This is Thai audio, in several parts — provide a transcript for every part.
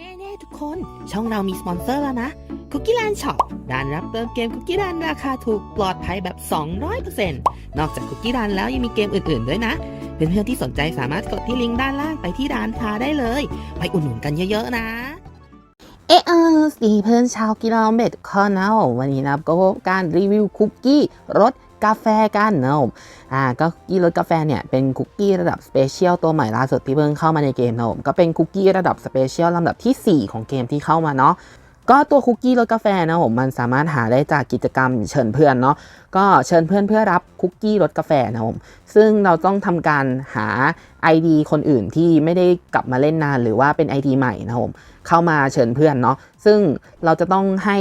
เน่ๆทุกคน ช่องเรามีสปอนเซอร์แล้วนะคุกกี้ a ลนช็อปร้านรับเติมเกมคุกกี้ a ลนราคาถูกปลอดภัยแบบ 200%นอกจากคุกกี้ a ลนแล้วยังมีเกมอื่นๆด้วยนะ เพื่อนๆที่สนใจสามารถกดที่ลิงก์ด้านล่างไปที่ร้านค้าได้เลย ไปอุดหนุนกันเยอะๆนะ เออเอสีเพื่อนชาวกีฬาเบดคอนนะวันนี้นะก็พบการรีวิวคุกกี้รส กาแฟกันนะผมอ่าก็คุกกี้รสกาแฟเนี่ยเป็นคุกกี้ระดับสเปเชียลตัวใหม่ล่าสุดที่เพิ่งเข้ามาในเกมนะผมก็เป็นคุกกี้ระดับสเปเชียลลำดับทีสี่ 4 ของเกมที่เข้ามาเนาะก็ตัวคุกกี้รสกาแฟนะผมมันสามารถหาได้จากกิจกรรมเชิญเพื่อนเนาะก็เชิญเพื่อนเพื่อรับคุกกี้รสกาแฟนะผมซึ่งเราต้องทำการหา ID คนอื่นที่ไม่ได้กลับมาเล่นนาน หรือว่าเป็น ID ใหม่นะผมเข้ามาเชิญเพื่อนเนาะซึ่งเราจะต้องให้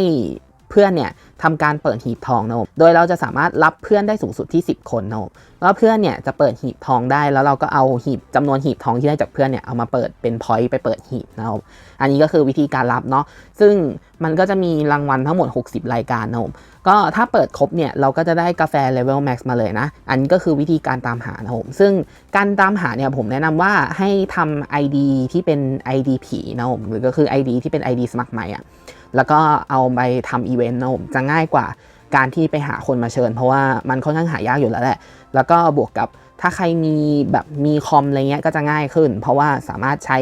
เพื่อนเนี่ย ทำการเปิดหีบทองนะผมโดยเราจะสามารถรับเพื่อนได้สูงสุดที่ 10 คนนะผมแล้วเพื่อนเนี่ยจะเปิดหีบทองได้แล้วเราก็เอาหีบจำนวนหีบทองที่ได้จากเพื่อนเนี่ยเอามาเปิดเป็นพอยต์ไปเปิดหีบนะผมอันนี้ก็คือวิธีการรับเนาะซึ่งมันก็จะมีรางวัลทั้งหมด 60 รายการนะผมก็ถ้าเปิดครบเนี่ยเราก็จะได้กาแฟเลเวลแม็กซ์มาเลยนะ อันนี้ก็คือวิธีการตามหานะผมซึ่งการตามหาเนี่ยผมแนะนำว่าให้ทำ ID ที่เป็น ID ผีนะผมหรือก็คือ ID ที่เป็น ID สมัครใหม่อะ แล้วก็เอาไปทำอีเวนต์นะผมจะง่ายกว่าการที่ไปหาคนมาเชิญ เพราะว่ามันค่อนข้างหายากอยู่แล้วแหละ แล้วก็บวกกับถ้าใครมีแบบมีคอมอะไรเงี้ยก็จะง่ายขึ้น เพราะว่าสามารถใช้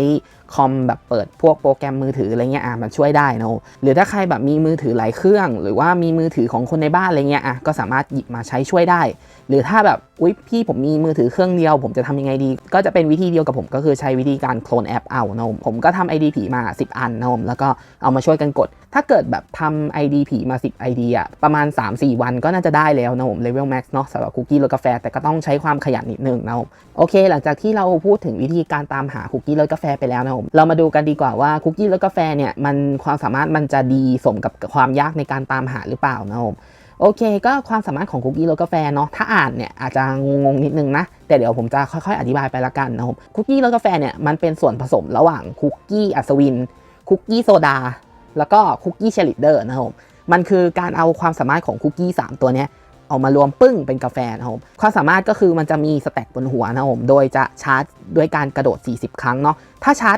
คอมแบบเปิดพวกโปรแกรมมือถืออะไรเงี้ยอะมันช่วยได้นะหรือถ้าใครแบบมีมือถือหลายเครื่อง หรือว่ามีมือถือของคนในบ้านอะไรเงี้ยอะก็สามารถหยิบมาใช้ช่วยได้ หรือถ้าแบบอุ๊ยพี่ผมมีมือถือเครื่องเดียว ผมจะทำยังไงดี ก็จะเป็นวิธีเดียวกับผมก็คือใช้วิธีการโคลนแอปเอานะผมก็ทำ ID ผีมา 10 อันนะผมแล้วก็เอามาช่วยกันกด ถ้าเกิดแบบทำ ID ผีมา 10 ID อะประมาณ 3-4 วันก็น่าจะได้แล้วนะผมเลเวลแม็กซ์เนาะสำหรับคุกกี้รสกาแฟแต่ก็ต้องใช้ความขยันนิดนึงนะผมโอเค หลังจากที่เราพูดถึงวิธีการตามหาคุกกี้รสกาแฟไปแล้วนะผมเรามาดูกันดีกว่าว่าคุกกี้รสกาแฟเนี่ยมันความสามารถมันจะดีสมกับความยากในการตามหาหรือเปล่านะผมโอเค ก็ความสามารถของคุกกี้รสกาแฟเนาะถ้าอ่านเนี่ยอาจจะงงๆนิดนึงนะ แต่เดี๋ยวผมจะค่อยๆ อธิบายไปละกันนะครับคุกกี้รสกาแฟเนี่ยมันเป็นส่วนผสมระหว่างคุกกี้อัศวินคุกกี้โซดา แล้วก็คุกกี้เชลิดเดอร์นะครับมันคือการเอาความสามารถของคุกกี้ 3 ตัวนี้เอามารวมปึ้งเป็นกาแฟนะครับความสามารถก็คือมันจะมีสแต็กบนหัวนะครับผมโดยจะชาร์จด้วยการกระโดด 40 ครั้งเนาะถ้าชาร์จ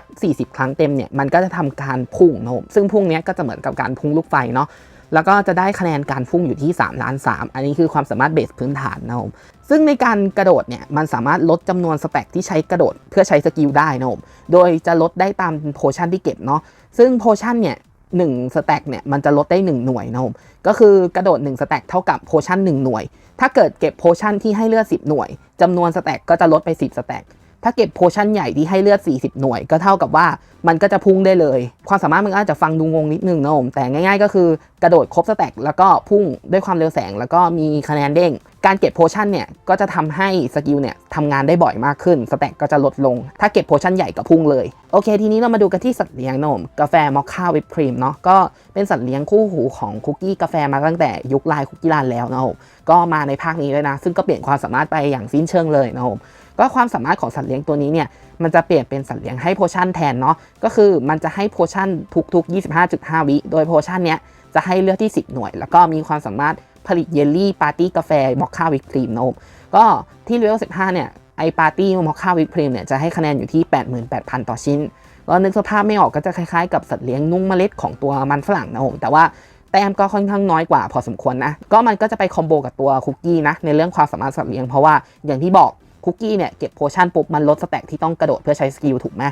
40 ครั้งเต็มเนี่ยมันก็จะทำการพุ่งนะครับซึ่งพุ่งเนี้ยก็จะเหมือนกับการพุ่งลูกไฟเนาะแล้วก็จะได้คะแนนการพุ่งอยู่ที่3ล้าน3อันนี้คือความสามารถเบสพื้นฐานนะครับผมซึ่งในการกระโดดเนี่ยมันสามารถลดจำนวนสแต็กที่ใช้กระโดดเพื่อใช้สกิลได้นะครับผมโดยจะลดได้ตามโพชั่นที่เก็บเนาะซึ่งโพชั่นเนี่ย หนึ่งสแต็กเนี่ยมันจะลดได้ 1 หน่วยนะครับผมก็คือกระโดด 1 สแต็กเท่ากับโพชั่น1หน่วย ถ้าเกิดเก็บโพชั่นที่ให้เลือด 10 หน่วยจำนวนสแต็กก็จะลดไป 10 สแต็ก ถ้าเก็บโพชั่นใหญ่ที่ให้เลือด 40 หน่วยก็เท่ากับว่ามันก็จะพุ่งได้เลย ความสามารถมันอาจจะฟังดูงงนิดนึงนะผมแต่ง่ายๆ ก็คือกระโดดครบสแต็กแล้วก็พุ่งด้วยความเร็วแสง แล้วก็มีคะแนนเด้ง การเก็บโพชั่นเนี่ยก็จะทำให้สกิลเนี่ยทำงานได้บ่อยมากขึ้นสแต็กก็จะลดลง ถ้าเก็บโพชั่นใหญ่ก็พุ่งเลย โอเค ทีนี้เรามาดูกันที่สัตว์เลี้ยงนะผมกาแฟมอคค่าวิปครีมเนาะก็เป็นสัตว์เลี้ยงคู่หูของคุกกี้กาแฟมาตั้งแต่ยุคลายคุกกี้รันแล้วนะผมก็มาในภาคนี้เลยนะ ซึ่งก็เปลี่ยนความสามารถไปอย่างสิ้นเชิงเลยนะผม ก็ความสามารถของสัตว์เลี้ยงตัวนี้เนี่ยมันจะเปลี่ยนเป็นสัตว์เลี้ยงให้โพชั่นแทนเนาะก็คือมันจะให้โพชั่นทุกๆ 25.5 วิโดยโพชั่นเนี้ยจะให้เลือดที่ 10 หน่วย แล้วก็มีความสามารถผลิตเยลลี่ปาร์ตี้กาแฟมอคค่าวิปครีมนะผมก็ที่เลเวล15 เนี่ยไอปาร์ตี้มอคค่าวิปครีมเนี่ยจะให้คะแนนอยู่ที่ 88,000 ต่อชิ้นก็นึกสภาพไม่ออกก็จะคล้ายๆกับสัตว์เลี้ยงนุ่งเมล็ดของตัวมันฝรั่งนะผมแต่ว่าแต้มก็ค่อนข้างน้อยกว่าพอสมควรนะ ก็มันก็จะไปคอมโบกับตัวคุกกี้นะในเรื่องความสามารถสัตว์เลี้ยงเพราะว่าอย่างที่บอก คุกกี้เนี่ยเก็บโพชั่นปุ๊บมันลดสแต็กที่ต้องกระโดดเพื่อใช้สกิลถูกไหม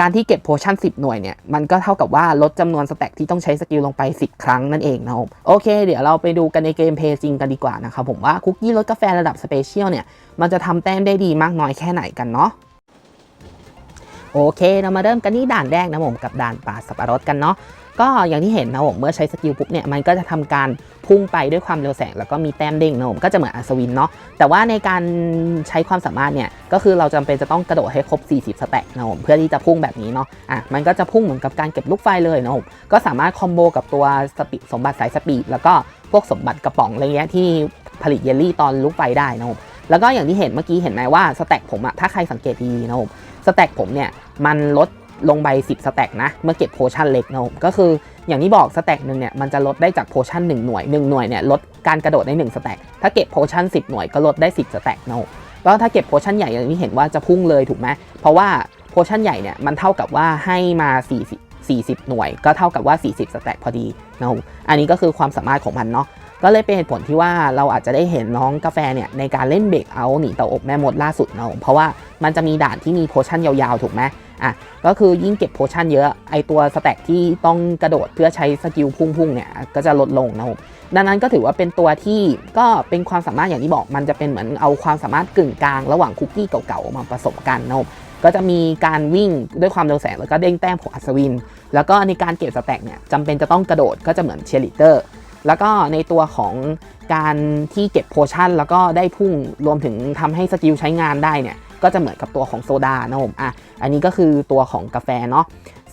การที่เก็บโพชั่น10 หน่วยเนี่ยมันก็เท่ากับว่าลดจำนวนสแต็กที่ต้องใช้สกิลลงไป 10 ครั้งนั่นเองนะครับ โอเค เดี๋ยวเราไปดูกันในเกมเพลย์จริงกันดีกว่านะครับผมว่าคุกกี้รสกาแฟระดับสเปเชียลเนี่ยมันจะทำแต้มได้ดีมากน้อยแค่ไหนกันเนาะโอเค เรามาเริ่มกันที่ด่านแรกนะผมกับด่านป่าสับปะรดกันเนาะ ก็อย่างที่เห็นนะผมเมื่อใช้สกิลปุ๊บเนี่ยมันก็จะทำการพุ่งไปด้วยความเร็วแสง แล้วก็มีแต้มเด้งนะผมก็จะเหมือนอัศวินเนาะแต่ว่าในการใช้ความสามารถเนี่ยก็คือเราจำเป็นจะต้องกระโดดให้ครบ 40 สแต็กนะผมเพื่อที่จะพุ่งแบบนี้เนาะอะมันก็จะพุ่งเหมือนกับการเก็บลูกไฟเลยนะผมก็สามารถคอมโบกับตัวสปีสมบัติสายสปีดแล้วก็พวกสมบัติกระป๋องอะไรเงี้ยที่ผลิตเยลลี่ตอนลูกไฟได้นะผมแล้วก็อย่างที่เห็นเมื่อกี้เห็นไหมว่าสแต็กผมอะถ้าใครสังเกตดีนะผมสแต็กผมเนี่ยมันลด ลงไป10 สแต็กนะ เมื่อเก็บโพชั่นเล็กนะก็คืออย่างที่บอกสแต็กหนึ่งเนี่ยมันจะลดได้จากโพชั่น1หน่วย 1 หน่วยเนี่ยลดการกระโดดได้1สแต็กถ้าเก็บโพชั่น10 หน่วยก็ลดได้ 10 สแต็กนะแล้วถ้าเก็บโพชั่นใหญ่อย่างที่เห็นว่าจะพุ่งเลยถูกไหมเพราะว่าโพชั่นใหญ่เนี่ยมันเท่ากับว่าให้มา4 40 หน่วย ก็เท่ากับว่า 40 สแต็กพอดีนะอันนี้ก็คือความสามารถของมันเนาะก็เลยเป็นเหตุผลที่ว่าเราอาจจะได้เห็นน้องกาแฟเนี่ยในการเล่นเบรกเอาหนีเตาอบแม่มดล่าสุดนะผมเพราะว่ามันจะมีด่านที่มีโพชั่นยาวๆ ถูกไหม อะก็คือยิ่งเก็บโพชั่นเยอะไอตัวสแต็กที่ต้องกระโดดเพื่อใช้สกิลพุ่งๆเนี่ยก็จะลดลงนะครับดังนั้นก็ถือว่าเป็นตัวที่ก็เป็นความสามารถอย่างที่บอกมันจะเป็นเหมือนเอาความสามารถกึ่งกลางระหว่างคุกกี้เก่าๆมาผสมกันนะครับก็จะมีการวิ่งด้วยความเร็วแสงแล้วก็เด้งแต้มของอัศวิน แล้วก็ในการเก็บสแต็กเนี่ยจำเป็นจะต้องกระโดดก็จะเหมือนเชียร์ลีเดอร์แล้วก็ในตัวของการที่เก็บโพชั่นแล้วก็ได้พุ่งรวมถึงทำให้สกิลใช้งานได้เนี่ย ก็จะเหมือนกับตัวของโซดานะผมอะอันนี้ก็คือตัวของกาแฟเนาะ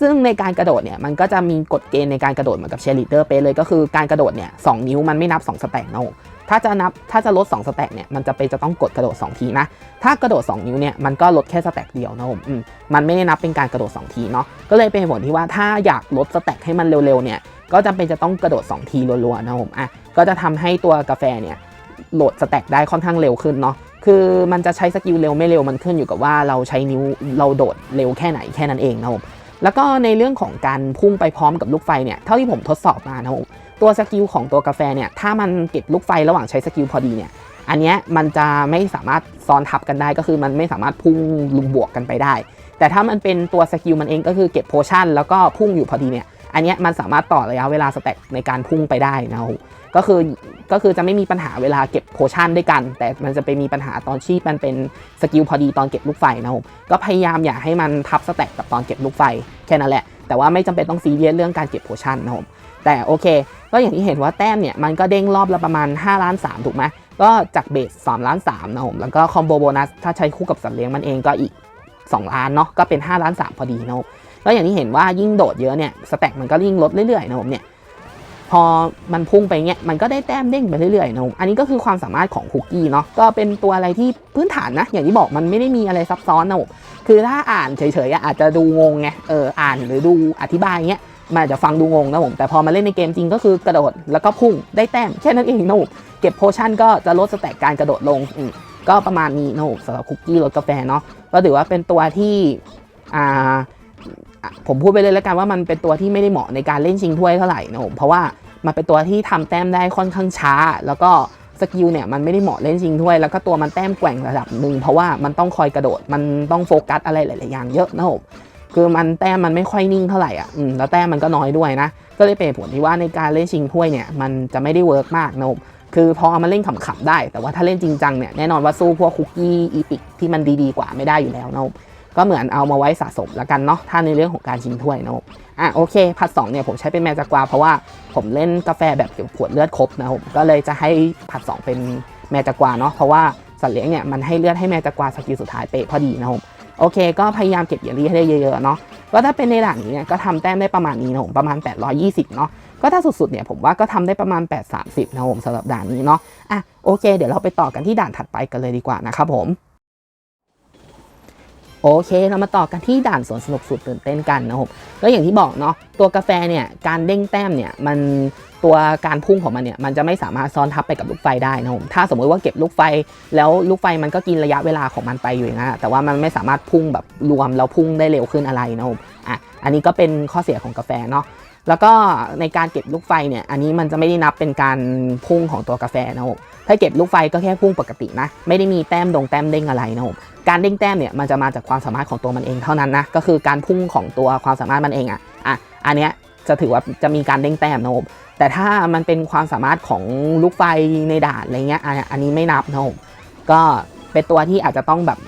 ซึ่งในการกระโดดเนี่ยมันก็จะมีกฎเกณฑ์ในการกระโดดเหมือนกับเชลีดเดอร์เป๊ะเลยก็คือการกระโดดเนี่ยสองนิ้วมันไม่นับ 2 สแต็กนะผมถ้าจะนับถ้าจะลด 2 สแต็กเนี่ยมันจะเป็นจะต้องกดกระโดด 2 ทีนะ ถ้ากระโดด 2 นิ้วเนี่ยมันก็ลดแค่สแต็กเดียวนะผมอืมมันไม่ได้นับเป็นการกระโดด 2 ทีเนาะก็เลยเป็นเหตุผลที่ว่าถ้าอยากลดสแต็กให้มันเร็วๆเนี่ยก็จำเป็นจะต้องกระโดด 2 ทีรัวๆนะครับผมอะก็จะทำให้ตัวกาแฟเนี่ยโหลดสแต็กได้ค่อนข้างเร็วขึ้นเนาะ คือมันจะใช้สกิลเร็วไม่เร็วมันขึ้นอยู่กับว่าเราใช้นิ้วเราโดดเร็วแค่ไหนแค่นั้นเองนะครับผมแล้วก็ในเรื่องของการพุ่งไปพร้อมกับลูกไฟเนี่ยเท่าที่ผมทดสอบมานะครับผมตัวสกิลของตัวกาแฟเนี่ยถ้ามันเก็บลูกไฟระหว่างใช้สกิลพอดีเนี่ยอันนี้มันจะไม่สามารถซ้อนทับกันได้ก็คือมันไม่สามารถพุ่งลุมบวกกันไปได้ แต่ถ้ามันเป็นตัวสกิลมันเองก็คือเก็บโพชั่นแล้วก็พุ่งอยู่พอดีเนี่ย อันนี้มันสามารถต่อระยะเวลาสแต็กในการพุ่งไปได้นะครับก็คือก็คือจะไม่มีปัญหาเวลาเก็บโพชั่นด้วยกัน แต่มันจะไปมีปัญหาตอนที่มันเป็นสกิลพอดีตอนเก็บลูกไฟนะครับก็พยายามอย่าให้มันทับสแต็กกับตอนเก็บลูกไฟแค่นั้นแหละ แต่ว่าไม่จำเป็นต้องซีเรียสเรื่องการเก็บโพชั่นนะครับแต่โอเค ก็อย่างที่เห็นว่าแต้มเนี่ยมันก็เด้งรอบละประมาณ5ล้าน3ถูกไหมก็จากเบส3ล้าน3นะครับผมแล้วก็คอมโบโบนัสถ้าใช้คู่กับสัตว์เลี้ยงมันเองก็อีก 2 ล้านเนาะก็เป็น 5 ล้าน 3 พอดีนะ แล้วอย่างที่เห็นว่ายิ่งโดดเยอะเนี่ยสแต็กมันก็ยิ่งลดเรื่อยๆนะผมเนี่ยพอมันพุ่งไปเงี้ยมันก็ได้แต้มเด้งไปเรื่อยๆนะผมอันนี้ก็คือความสามารถของคุกกี้เนาะก็เป็นตัวอะไรที่พื้นฐานนะ อย่างที่บอกมันไม่ได้มีอะไรซับซ้อนนะผมคือถ้าอ่านเฉยๆอาจจะดูงงไงเอออ่านหรือดูอธิบายเงี้ยมันอาจจะฟังดูงงนะผมแต่พอมาเล่นในเกมจริงก็คือกระโดดแล้วก็พุ่งได้แต้มแค่นั้นเองนะผมเก็บโพชั่นก็จะลดสแต็กการกระโดดลงก็ประมาณนี้นะผมสำหรับคุกกี้รสกาแฟเนาะก็ถือว่าเป็นตัวที่อ่า ผมพูดไปเลยแล้วกันว่ามันเป็นตัวที่ไม่ได้เหมาะในการเล่นชิงถ้วยเท่าไหร่นะผมเพราะว่ามันเป็นตัวที่ทำแต้มได้ค่อนข้างช้า แล้วก็สกิลเนี่ยมันไม่ได้เหมาะเล่นชิงถ้วย แล้วก็ตัวมันแต้มแกว่งระดับหนึ่งเพราะว่ามันต้องคอยกระโดดมันต้องโฟกัสอะไรหลาย ๆ อย่างเยอะนะผมคือมันแต้มมันไม่ค่อยนิ่งเท่าไหร่อะอืมแล้วแต้มมันก็น้อยด้วยนะ ก็เลยเป็นผลที่ว่าในการเล่นชิงถ้วยเนี่ยมันจะไม่ได้เวิร์กมากนะผมคือพอเอามาเล่นขำๆได้ แต่ว่าถ้าเล่นจริงจังเนี่ยแน่นอนว่าสู้พวกคุกกี้อีพิกที่มันดีๆกว่าไม่ได้อยู่แล้วนะผม ก็เหมือนเอามาไว้สะสมแล้วกันเนาะถ้าในเรื่องของการชิงถ้วยนะครับอะโอเคพัดสองเนี่ยผมใช้เป็นแมจากวาเพราะว่าผมเล่นกาแฟแบบเก็บขวดเลือดครบนะครับผมก็เลยจะให้พัดสองเป็นแมจากวาเนาะเพราะว่าสัตว์เลี้ยงเนี่ยมันให้เลือดให้แมจากวาสกิลสุดท้ายเป๊ะพอดีนะครับโอเค ก็พยายามเก็บเยลลี่ให้ได้เยอะๆเนาะก็ถ้าเป็นในด่านนี้เนี่ยก็ทำแต้มได้ประมาณนี้นะผมประมาณ 820 เนาะก็ถ้าสุดๆเนี่ยผมว่าก็ทำได้ประมาณ 830 นะผมสำหรับด่านนี้เนาะอะโอเค เดี๋ยวเราไปต่อกันที่ด่านถัดไปกันเลยดีกว่านะครับผม โอเค เรามาต่อกันที่ด่านสวนสนุกสุดตื่นเต้นกันนะครับก็อย่างที่บอกเนาะตัวกาแฟเนี่ยการเด้งแต้มเนี่ยมันตัวการพุ่งของมันเนี่ยมันจะไม่สามารถซ้อนทับไปกับลูกไฟได้นะครับถ้าสมมติว่าเก็บลูกไฟ แล้วลูกไฟมันก็กินระยะเวลาของมันไปอยู่อย่างนั้นอะแต่ว่ามันไม่สามารถพุ่งแบบรวมแล้วพุ่งได้เร็วขึ้นอะไรนะครับอะอันนี้ก็เป็นข้อเสียของกาแฟเนาะแล้วก็ในการเก็บลูกไฟเนี่ยอันนี้มันจะไม่ได้นับเป็นการพุ่งของตัวกาแฟนะครับถ้าเก็บลูกไฟก็แค่พุ่งปกตินะไม่ได้มีแต้มดงแต้มเด้งอะไรนะครับ การเด้งแต้มเนี่ยมันจะมาจากความสามารถของตัวมันเองเท่านั้นนะก็คือการพุ่งของตัวความสามารถมันเองอะอะอันเนี้ยจะถือว่าจะมีการเด้งแต้มนะครับแต่ถ้ามันเป็นความสามารถของลูกไฟในด่านอะไรเงี้ยอันนี้ไม่นับนะครับก็เป็นตัวที่อาจจะต้องแบบ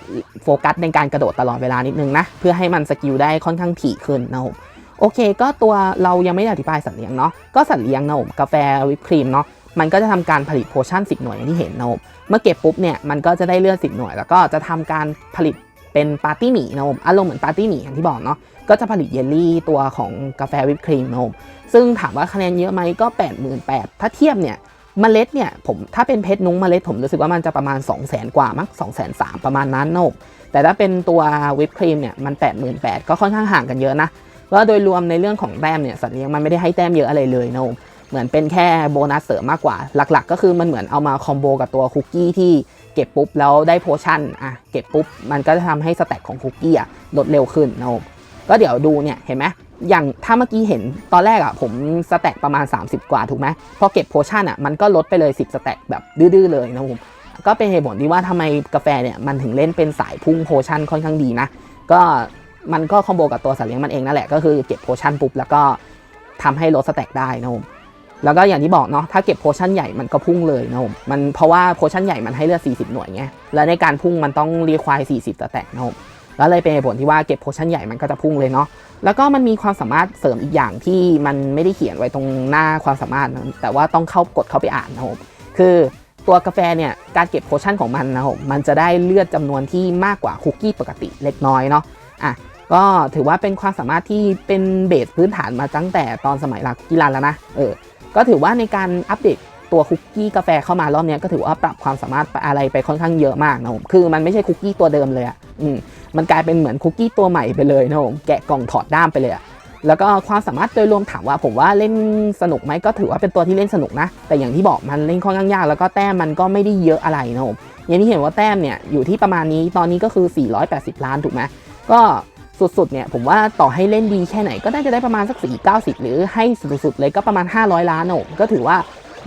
โฟกัสในการกระโดดตลอดเวลานิดนึงนะเพื่อให้มันสกิลได้ค่อนข้างถี่ขึ้นนะครับโอเค ก็ตัวเรายังไม่ได้อธิบายสัตว์เลี้ยงเนาะก็สัตว์เลี้ยงนะครับกาแฟวิปครีมเนาะ มันก็จะทำการผลิตโพชั่น10 หน่วยอย่างที่เห็นนะครับเมื่อเก็บปุ๊บเนี่ยมันก็จะได้เลือดสิบหน่วย แล้วก็จะทำการผลิตเป็นปาร์ตี้หมี่นะผมอารมณ์เหมือนปาร์ตี้หมี่อย่างที่บอกเนาะก็จะผลิตเยลลี่ตัวของกาแฟวิปครีมนะผมซึ่งถามว่าคะแนนเยอะไหมก็8 8 0 0 0ถ้าเทียบเนี่ยเมล็ดเนี่ยผมถ้าเป็นเพชรนุ้งเมล็ดผมรู้สึกว่ามันจะประมาณ 2 0 0 0 0 0กว่ามั้ง2 3 0 0 0ประมาณนั้นนะผมแต่ถ้าเป็นตัววิปครีมเนี่ยมัน 8 8 0 0 0ก็ค่อนข้างห่างกันเยอะนะแล้วโดยรวมในเรื่องของแต้มเนี่ยสัตว์เลี้ยงมันไม่ได้ให้แต้มเยอะอะไรเลยนะผม เหมือนเป็นแค่โบนัสเสริมมากกว่า หลักๆ ก็คือมันเหมือนเอามาคอมโบกับตัวคุกกี้ที่เก็บปุ๊บแล้วได้โพชั่นอะเก็บปุ๊บ มันก็จะทำให้สแต็กของคุกกี้อะลดเร็วขึ้นนะครับก็เดี๋ยวดูเนี่ยเห็นไหมอย่างถ้าเมื่อกี้เห็นตอนแรกอะผมสแต็กประมาณ 30 กว่าถูกไหมพอเก็บโพชั่นอะมันก็ลดไปเลย 10 สแต็กแบบดื้อๆเลยนะผมก็เป็นเหตุผลที่ว่าทำไมกาแฟเนี่ยมันถึงเล่นเป็นสายพุ่งโพชั่นค่อนข้างดีนะ ก็มันก็คอมโบกับตัวสัตว์เลี้ยงมันเองนั่นแหละก็คือเก็บโพชั่นปุ๊บแล้วก็ทำให้ลดสแต็กได้นะผม แล้วก็อย่างที่บอกเนาะถ้าเก็บโพชั่นใหญ่มันก็พุ่งเลยนะผมมันเพราะว่าโพชั่นใหญ่มันให้เลือด 40 หน่วยไงแล้วในการพุ่งมันต้องเรียควาย40สแตกนะผมแล้วเลยเป็นผลที่ว่าเก็บโพชั่นใหญ่มันก็จะพุ่งเลยเนาะแล้วก็มันมีความสามารถเสริมอีกอย่างที่มันไม่ได้เขียนไว้ตรงหน้าความสามารถนะแต่ว่าต้องเข้ากดเข้าไปอ่านนะครับผมคือตัวกาแฟเนี่ยการเก็บโพชั่นของมันนะครับผมมันจะได้เลือดจำนวนที่มากกว่าคุกกี้ปกติเล็กน้อยเนาะอะก็ถือว่าเป็นความสามารถที่เป็นเบสพื้นฐานมาตั้งแต่ตอนสมัยลาคุกกี้รันแล้วนะเออ ก็ถือว่าในการอัปเดตตัวคุกกี้กาแฟเข้ามารอบนี้ก็ถือว่าปรับความสามารถอะไรไปค่อนข้างเยอะมากนะผมคือมันไม่ใช่คุกกี้ตัวเดิมเลยอะอืมมันกลายเป็นเหมือนคุกกี้ตัวใหม่ไปเลยนะผมแกะกล่องถอดด้ามไปเลยอะแล้วก็ความสามารถโดยรวมถามว่าผมว่าเล่นสนุกไหมก็ถือว่าเป็นตัวที่เล่นสนุกนะ แต่อย่างที่บอกมันเล่นค่อนข้างยากแล้วก็แต้มมันก็ไม่ได้เยอะอะไรนะผมอย่างที่เห็นว่าแต้มเนี่ยอยู่ที่ประมาณนี้ตอนนี้ก็คือ 480 ล้านถูกไหมก็ สุดๆเนี่ยผมว่าต่อให้เล่นดีแค่ไหนก็น่าจะได้ประมาณสัก490 หรือให้สุดๆเลยก็ประมาณ 500 ล้านนะผมก็ถือว่า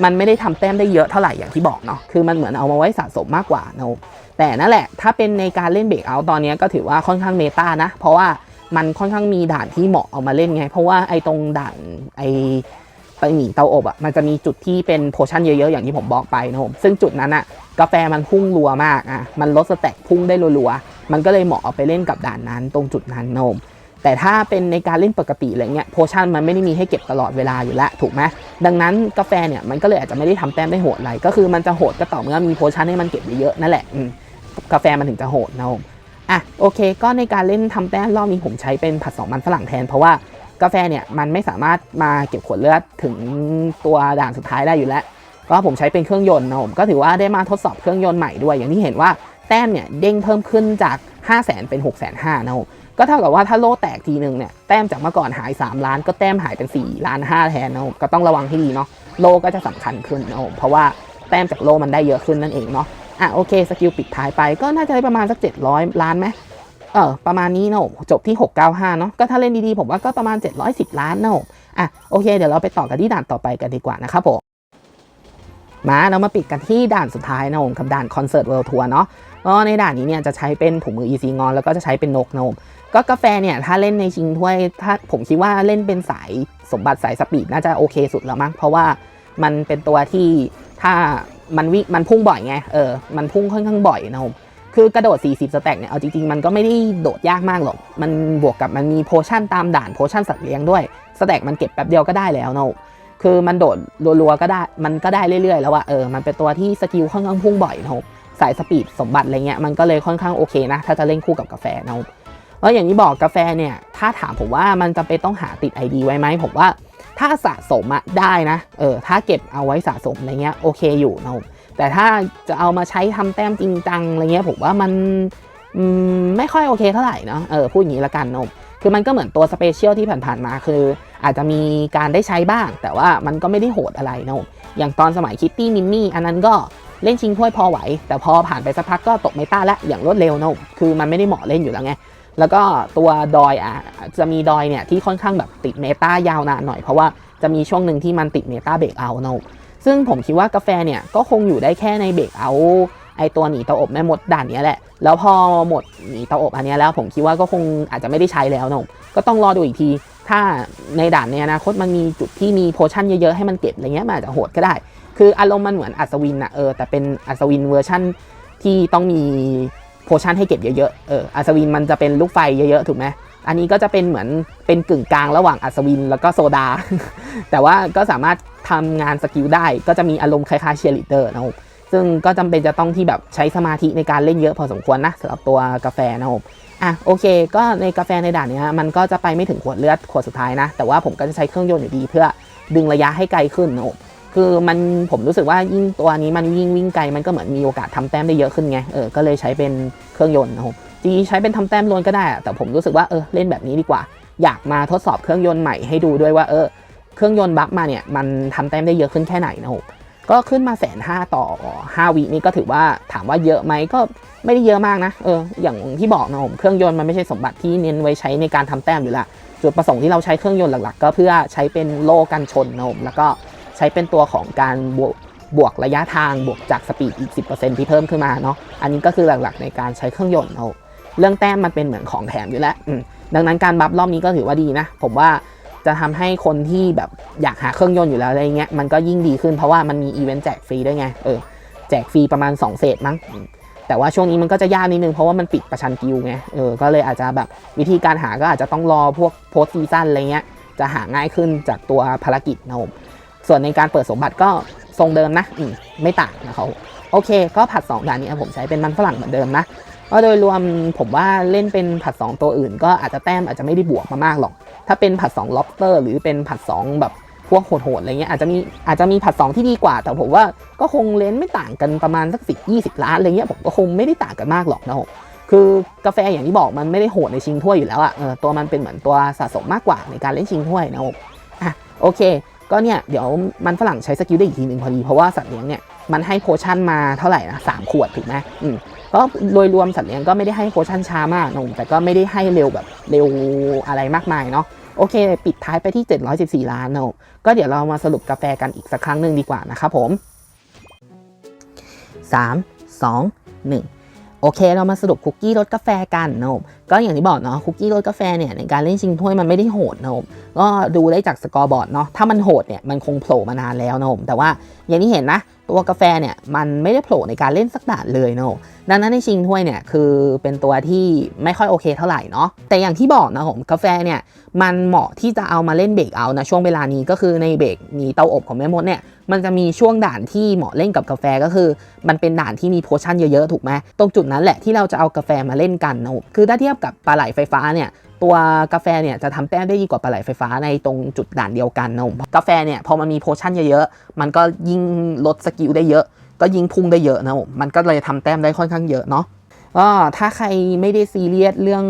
มันไม่ได้ทำแต้มได้เยอะเท่าไหร่อย่างที่บอกเนาะคือมันเหมือนเอามาไว้สะสมมากกว่านะผมแต่นั่นแหละ ถ้าเป็นในการเล่นเบรกเอาตอนนี้ก็ถือว่าค่อนข้างเมตานะ เพราะว่ามันค่อนข้างมีด่านที่เหมาะเอามาเล่นไง เพราะว่าไอ้ตรงด่านไอ้ไปหมีเตาอบอะ่ะมันจะมีจุดที่เป็นโพชั่นเยอะๆ อย่างที่ผมบอกไปนะผมซึ่งจุดนั้นอะ่ะกาแฟมันพุ่งรัวมากอะมันลดสแต็กพุ่งได้รัวๆ มันก็เลยเหมาะเอาไปเล่นกับด่านนั้นตรงจุดนั้นนม แต่ถ้าเป็นในการเล่นปกติอะไรเงี้ยโพชั่นมันไม่ได้มีให้เก็บตลอดเวลาอยู่แล้วถูกไหมดังนั้นกาแฟเนี่ยมันก็เลยอาจจะไม่ได้ทำแต้มได้โหดอะไรก็คือมันจะโหดก็ต่อเมื่อมีโพชั่นให้มันเก็บเยอะๆนั่นแหละกาแฟมันถึงจะโหดนะผมอะโอเค ก็ในการเล่นทำแต้มรอบนี้ผมใช้เป็นผัดสองมันฝรั่งแทนเพราะว่ากาแฟเนี่ยมันไม่สามารถมาเก็บขวดเลือดถึงตัวด่านสุดท้ายได้อยู่แล้ว ก็ผมใช้เป็นเครื่องยนต์นะผมก็ถือว่าได้มาทดสอบเครื่องยนต์ใหม่ด้วย อย่างที่เห็นว่า แต้มเนี่ยเด้งเพิ่มขึ้นจาก 5 0 0 0 0 0 เป็น6 5 0 0 0 0นะก็เท่ากับว่าถ้าโล่แตกทีหนึ่งเนี่ยแต้มจากเมื่อก่อนหาย 3 ล้าน ก็แต้มหายเป็น 4 ล้าน5แทนนะก็ต้องระวังให้ดีเนาะโลก็จะสำคัญขึ้นนะเพราะว่าแต้มจากโลมันได้เยอะขึ้นนั่นเองเนาะอะโอเคสกิลปิดท้ายไปก็น่าจะได้ประมาณสัก 700 ล้านไหมเออประมาณนี้เนะจบที่ 695 เนาะก็ถ้าเล่นดีๆ ผมว่าก็ประมาณ 710 ล้านเนะอะโอเค เดี๋ยวเราไปต่อกันที่ด่านต่อไปกันดีกว่านะครับผมมาเรามาปิดกันที่ด่านสุดท้ายนะผมกับด่านคอนเสิร์ตเวิลด์ทัวร์เนาะ ก็ในด่านนี้เนี่ยจะใช้เป็นถุงมือ EC งอนแล้วก็จะใช้เป็นนกนะผมก็กาแฟเนี่ยถ้าเล่นในชิงถ้วยถ้าผมคิดว่าเล่นเป็นสายสมบัติสายสปีดน่าจะโอเคสุดแล้วมั้งเพราะว่ามันเป็นตัวที่ถ้ามันวิ่งมันพุ่งบ่อยไงเออมันพุ่งค่อนข้างบ่อยนะผมคือกระโดด 40 สแต็กเนี่ย เอาจริง ๆ มันก็ไม่ได้โดดยากมากหรอก มันบวกกับมันมีโพชั่นตามด่านโพชั่นสัตว์เลี้ยงด้วย สแต็กมันเก็บแป๊บเดียวก็ได้แล้วนะคือมันโดดรัวๆก็ได้ มันก็ได้เรื่อยๆ แล้วว่าเออ มันเป็นตัวที่สกิลค่อนข้างพุ่งบ่อยนะครับ สายสปีดสมบัติอะไรเงี้ยมันก็เลยค่อนข้างโอเคนะ ถ้าจะเล่นคู่กับกาแฟนะครับแล้วอย่างที่บอกกาแฟเนี่ย ถ้าถามผมว่ามันจะเป็นต้องหาติด ID ไว้ไหมผมว่าถ้าสะสมอะได้นะเออถ้าเก็บเอาไว้สะสมอะไรเงี้ยโอเคอยู่นะแต่ถ้าจะเอามาใช้ทำแต้มจริงจังอะไรเงี้ยผมว่ามันมไม่ค่อยโอเคเท่าไหร่เนาะเออพูดอย่างนี้ละกันนะคือมันก็เหมือนตัวสเปเชียลที่ผ่านๆมาคือ อาจจะมีการได้ใช้บ้าง แต่ว่ามันก็ไม่ได้โหดอะไรนะอย่างตอนสมัยคิตตี้มินนี่อันนั้นก็ เล่นชิงถ้วยพอไหว แต่พอผ่านไปสักพักก็ตกเมตาแล้วอย่างรวดเร็วนะคือมันไม่ได้เหมาะเล่นอยู่แล้วไงแล้วก็ตัวดอยอะจะมีดอยเนี่ยที่ค่อนข้างแบบติดเมตายาวนานหน่อยเพราะว่าจะมีช่วงหนึ่งที่มันติดเมตาเบรกเอานะซึ่งผมคิดว่ากาแฟเนี่ยก็คงอยู่ได้แค่ในเบรกเอาไอตัวหนีเตาอบแม่มดด่านนี้แหละ แล้วพอหมดหนีเตาอบอันนี้แล้วผมคิดว่าก็คงอาจจะไม่ได้ใช้แล้วนะก็ต้องรอดูอีกที ถ้าในด่านในอนาคตมันมีจุดที่มีโพชั่นเยอะๆให้มันเก็บอะไรเงี้ยมันอาจจะโหดก็ได้ คืออารมณ์มันเหมือนอัศวินอะเออแต่เป็นอัศวินเวอร์ชั่นที่ต้องมีโพชั่นให้เก็บเยอะๆเอออัศวินมันจะเป็นลูกไฟเยอะๆถูกไหมอันนี้ก็จะเป็นเหมือนเป็นกึ่งกลางระหว่างอัศวินแล้วก็โซดา แต่ว่าก็สามารถทำงานสกิลได้ ก็จะมีอารมณ์คล้ายๆเชียร์ลีเดอร์นะครับซึ่งก็จำเป็นจะต้องที่แบบใช้สมาธิในการเล่นเยอะพอสมควรนะสำหรับตัวกาแฟนะครับอะโอเค ก็ในกาแฟในด่านเนี้ยมันก็จะไปไม่ถึงขวดเลือดขวดสุดท้ายนะ แต่ว่าผมก็จะใช้เครื่องยนต์อยู่ดีเพื่อดึงระยะให้ไกลขึ้นนะคื คือมันผมรู้สึกว่ายิ่งตัวนี้มันวิ่งวิ่งไกลมันก็เหมือนมีโอกาสทำแต้มได้เยอะขึ้นไงเออก็เลยใช้เป็นเครื่องยนต์นะครับจริงใช้เป็นทำแต้มล้วนก็ได้ แต่ผมรู้สึกว่าเออเล่นแบบนี้ดีกว่า อยากมาทดสอบเครื่องยนต์ใหม่ให้ดูด้วยว่าเออเครื่องยนต์บัฟมาเนี่ยมันทำแต้มได้เยอะขึ้นแค่ไหนนะครับก็ขึ้นมาแสนห้าต่อ 5 วินี่ก็ถือว่าถามว่าเยอะไหมก็ไม่ได้เยอะมากนะเอออย่างที่บอกนะผมเครื่องยนต์มันไม่ใช่สมบัติที่เน้นไว้ใช้ในการทำแต้มอยู่ละจุดประสงค์ที่เราใช้เครื่องยนต์หลัก ๆ ก็เพื่อใช้เป็นโล่กันชนนะผมแล้วก็ ใช้เป็นตัวของการบวกบวกระยะทางบวกจากสปีดอีก 10%ที่เพิ่มขึ้นมาเนาะอันนี้ก็คือหลักๆในการใช้เครื่องยนต์นะผมเรื่องแต้มมันเป็นเหมือนของแถมอยู่แล้วดังนั้นการบัฟรอบนี้ก็ถือว่าดีนะ ผมว่าจะทำให้คนที่แบบอยากหาเครื่องยนต์อยู่แล้วอะไรเงี้ยมันก็ยิ่งดีขึ้นเพราะว่ามันมีอีเวนต์แจกฟรีด้วยไงเออแจกฟรีประมาณ 2เฟสมั้งแต่ว่าช่วงนี้มันก็จะยากนิดนึงเพราะว่ามันปิดประชันกิลด์ไงเออก็เลยอาจจะแบบวิธีการหาก็อาจจะต้องรอพวกโพสซีซั่นอะไรเงี้ยจะหาง่ายขึ้นจากตัวภารกิจนะผม ส่วนในการเปิดสมบัติก็ทรงเดิมนะอืมไม่ต่างนะครับโอเค ก็ผัด2ด่านนี้ผมใช้เป็นมันฝรั่งเหมือนเดิมนะก็โดยรวมผมว่าเล่นเป็นผัด 2 ตัวอื่น ก็อาจจะแต้มอาจจะไม่ได้บวกมามากหรอก ถ้าเป็นผัด2 lobster หรือเป็นผัด 2 แบบพวกโหดๆอะไรเงี้ยอาจจะมีอาจจะมีผัด 2 ที่ดีกว่า แต่ผมว่าก็คงเลนไม่ต่างกันประมาณสักสิบยี่สิบล้านอะไรเงี้ยผมก็คงไม่ได้ต่างกันมากหรอกนะผมคือกาแฟอย่างที่บอกมันไม่ได้โหดในชิงถ้วยอยู่แล้วอะเออตัวมันเป็นเหมือนตัวสะสมมากกว่าในการเล่นชิงถ้วยนะผมอะโอเค ก็เนี่ยเดี๋ยวมันฝรั่งใช้สกิลได้อีกทีหนึ่งพอดีเพราะว่าสัตว์เลี้ยงเนี่ยมันให้โพชั่นมาเท่าไหร่นะสามขวดถูกไหมอืมก็โดยรวมสัตว์เลี้ยงก็ไม่ได้ให้โพชั่นช้ามากนะผมแต่ก็ไม่ได้ให้เร็วแบบเร็วอะไรมากมายเนาะโอเค ปิดท้ายไปที่ 714 ล้านนะก็เดี๋ยวเรามาสรุปกาแฟกันอีกสักครั้งหนึ่งดีกว่านะครับผม 3 2 1 โอเค เรามาสรุปคุกกี้รสกาแฟกันนะผมก็อย่างที่บอกเนาะคุกกี้รสกาแฟเนี่ยในการเล่นชิงถ้วยมันไม่ได้โหดนะผมก็ดูได้จากสกอร์บอร์ดเนาะถ้ามันโหดเนี่ยมันคงโผล่มานานแล้วนะผมแต่ว่าอย่างที่เห็นนะ ตัวกาแฟเนี่ยมันไม่ได้โผล่ในการเล่นสักด่านเลยเนาะดังนั้นในชิงถ้วยเนี่ยคือเป็นตัวที่ไม่ค่อยโอเคเท่าไหร่เนาะแต่อย่างที่บอกนะผมกาแฟเนี่ยมันเหมาะที่จะเอามาเล่นเบรกเอานะช่วงเวลานี้ก็คือในเบรกมีเตาอบของแม่มดเนี่ยมันจะมีช่วงด่านที่เหมาะเล่นกับกาแฟก็คือ มันเป็นด่านที่มีโพชั่นเยอะๆถูกไหมตรงจุดนั้นแหละที่เราจะเอากาแฟมาเล่นกันนะคือถ้าเทียบกับปลาไหลไฟฟ้าเนี่ย ตัวกาแฟเนี่ยจะทำแต้มได้ดีกว่าปลาไหลไฟฟ้าในตรงจุดด่านเดียวกันนะผมกาแฟเนี่ยพอมันมีโพชั่นเยอะๆ มันก็ยิ่งลดสกิลได้เยอะ ก็ยิงพุ่งได้เยอะนะผมมันก็เลยทำแต้มได้ค่อนข้างเยอะเนาะก็ถ้าใครไม่ได้ซีเรียสเรื่อง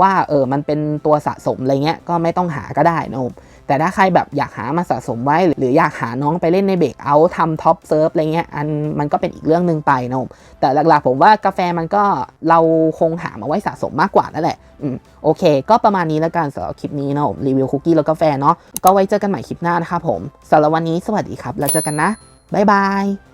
ว่าเออมันเป็นตัวสะสมอะไรเงี้ยก็ไม่ต้องหาก็ได้นะผม แต่ถ้าใครแบบอยากหามาสะสมไว้ หรืออยากหาน้องไปเล่นในเบรกเอาทำท็อปเซิร์ฟอะไรเงี้ยอันมันก็เป็นอีกเรื่องหนึ่งไปนะผมแต่หลักๆผมว่ากาแฟมันก็เราคงหามาไว้สะสมมากกว่านั่นแหละอืมโอเค ก็ประมาณนี้แล้วกันสำหรับคลิปนี้นะผมรีวิวคุกกี้แล้วกาแฟเนาะก็ไว้เจอกันใหม่คลิปหน้านะครับผมสำหรับวันนี้สวัสดีครับแล้วเจอกันนะบ๊ายบาย